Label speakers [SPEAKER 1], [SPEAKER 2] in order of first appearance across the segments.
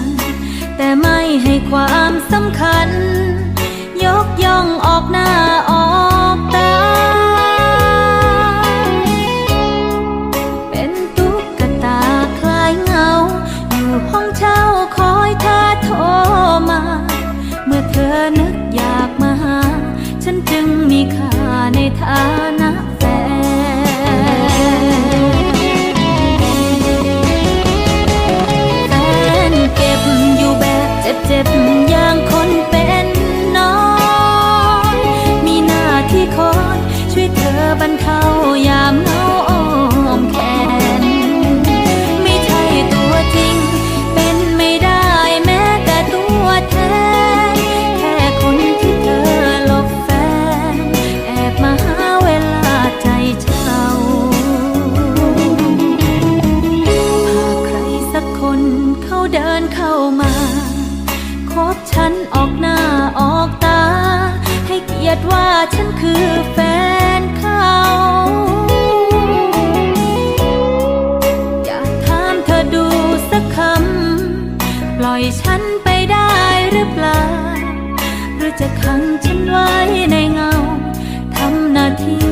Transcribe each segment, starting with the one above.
[SPEAKER 1] น สำคัญ ยกย่องออกหน้าออกตา เป็นตุ๊กตาคล้ายเงา อยู่ห้องเช่าคอยเธอโทรมา เมื่อเธอนึกอยากมาหา ฉันจึงมีค่าในฐานะแฟนแฟนเก็บอยู่แบบเจ็บ ฉันออกหน้าออกตา ให้เกียรติว่าฉันคือแฟนเขาอยากถามเธอดูสักคำ ปล่อยฉันไปได้หรือเปล่า หรือจะขังฉันไว้ในเงาทำหน้าที่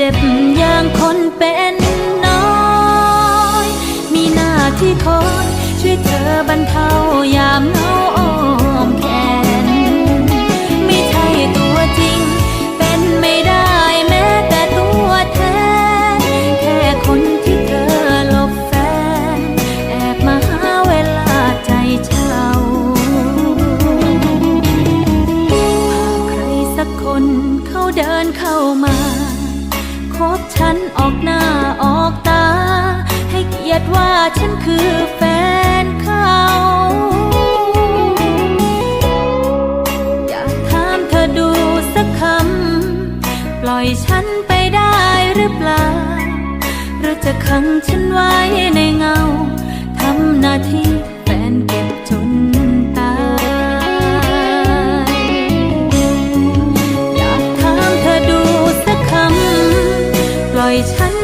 [SPEAKER 1] จ็บอย่างคนเป็นน้อย มีหน้าที่คอยช่วยเธอบรรเทา จะขังฉันไว้ในเงา ทำหน้าที่แฟนเก็บจนตาย อยากถามเธอดูสักคำ ปล่อยฉัน